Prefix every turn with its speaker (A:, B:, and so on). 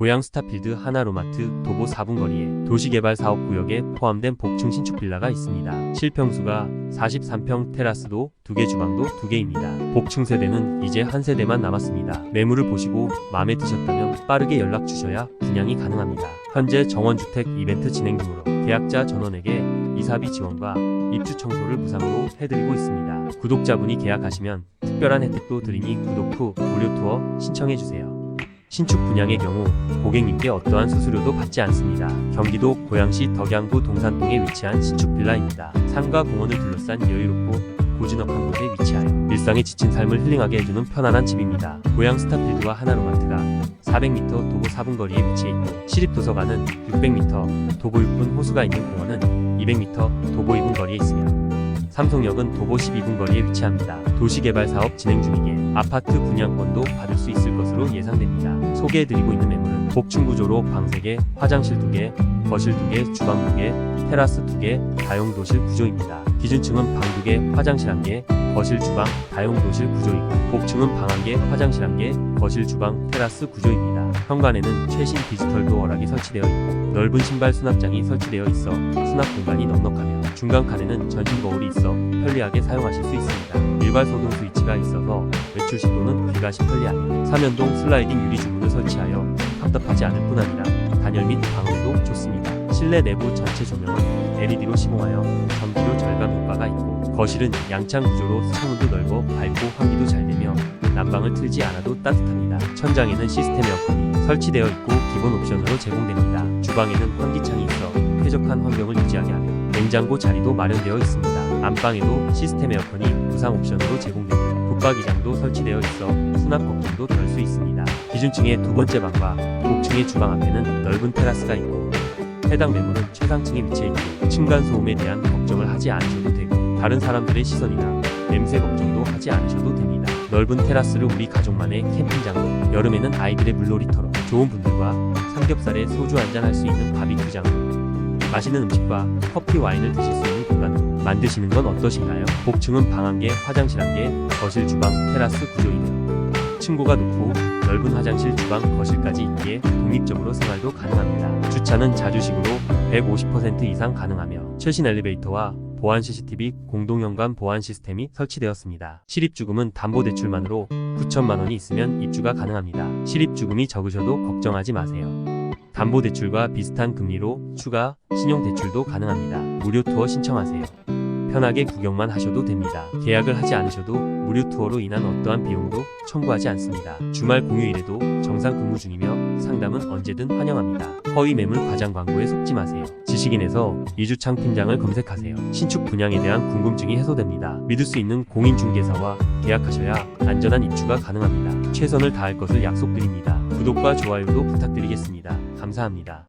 A: 고양 스타필드 하나로마트 도보 4분 거리에 도시개발 사업 구역에 포함된 복층 신축 빌라가 있습니다. 실평수가 43평 테라스도 2개 주방도 2개입니다. 복층 세대는 이제 한 세대만 남았습니다. 매물을 보시고 마음에 드셨다면 빠르게 연락 주셔야 분양이 가능합니다. 현재 정원주택 이벤트 진행 중으로 계약자 전원에게 이사비 지원과 입주 청소를 무상으로 해드리고 있습니다. 구독자분이 계약하시면 특별한 혜택도 드리니 구독 후 무료 투어 신청해주세요. 신축 분양의 경우 고객님께 어떠한 수수료도 받지 않습니다. 경기도 고양시 덕양구 동산동에 위치한 신축 빌라입니다. 산과 공원을 둘러싼 여유롭고 고즈넉한 곳에 위치하여 일상에 지친 삶을 힐링하게 해주는 편안한 집입니다. 고양 스타필드와 하나로마트가 400m 도보 4분 거리에 위치해 있고 시립도서관은 600m 도보 6분 호수가 있는 공원은 200m 도보 2분 거리에 있으며 삼성역은 도보 12분 거리에 위치합니다. 도시개발 사업 진행 중이기에 아파트 분양권도 받을 수 있을 것으로 예상됩니다. 소개해드리고 있는 매물은 복층 구조로 방 3개, 화장실 2개, 거실 2개, 주방 2개, 테라스 2개, 다용도실 구조입니다. 기준층은 방 2개, 화장실 1개, 거실 주방, 다용도실 구조이고 복층은 방 1개, 화장실 1개, 거실 주방, 테라스 구조입니다. 현관에는 최신 디지털 도어락이 설치되어 있고 넓은 신발 수납장이 설치되어 있어 수납 공간이 넉넉하며 중간 칸에는 전신 거울이 있어 편리하게 사용하실 수 있습니다. 일괄 소등 스위치가 있어서 외출 시 또는 귀가시 편리하며 삼연동 슬라이딩 유리 주문을 설치하여 답답하지 않을 뿐 아니라 단열 및 방음에도 좋습니다. 실내 내부 전체 조명은 LED로 시공하여 전기료 절감 효과가 있고 거실은 양창 구조로 창문도 넓어 밝고 환기도 잘 되며 난방을 틀지 않아도 따뜻합니다. 천장에는 시스템 에어컨이 설치되어 있고 기본 옵션으로 제공됩니다. 주방에는 환기창이 있어 쾌적한 환경을 유지하게 하며 냉장고 자리도 마련되어 있습니다. 안방에도 시스템 에어컨이 무상 옵션으로 제공되며 붙박이장도 설치되어 있어 수납 걱정도 덜 수 있습니다. 기준층의 두 번째 방과 복층의 주방 앞에는 넓은 테라스가 있고 해당 매물은 최상층에 위치해 있고 층간 소음에 대한 걱정을 하지 않으셔도 되고 다른 사람들의 시선이나 냄새 걱정도 하지 않으셔도 됩니다. 넓은 테라스를 우리 가족만의 캠핑장으로 여름에는 아이들의 물놀이터로 좋은 분들과 삼겹살에 소주 한잔 할 수 있는 바비큐장으로 맛있는 음식과 커피 와인을 드실 수 있는 공간으로 만드시는 건 어떠신가요? 복층은 방 한 개, 화장실 한 개, 거실 주방, 테라스 구조이며 층고가 높고 넓은 화장실, 주방, 거실까지 있기에 독립적으로 생활도 가능합니다. 주차는 자주식으로 150% 이상 가능하며 최신 엘리베이터와 보안 CCTV 공동 현관 보안 시스템이 설치되었습니다. 실입주금은 담보대출만으로 9천만 원이 있으면 입주가 가능합니다. 실입주금이 적으셔도 걱정하지 마세요. 담보대출과 비슷한 금리로 추가 신용대출도 가능합니다. 무료 투어 신청하세요. 편하게 구경만 하셔도 됩니다. 계약을 하지 않으셔도 무료 투어로 인한 어떠한 비용도 청구하지 않습니다. 주말 공휴일에도 정상 근무 중이며 상담은 언제든 환영합니다. 허위 매물 과장 광고에 속지 마세요. 지식인에서 이주창 팀장을 검색하세요. 신축 분양에 대한 궁금증이 해소됩니다. 믿을 수 있는 공인중개사와 계약하셔야 안전한 입주가 가능합니다. 최선을 다할 것을 약속드립니다. 구독과 좋아요도 부탁드리겠습니다. 감사합니다.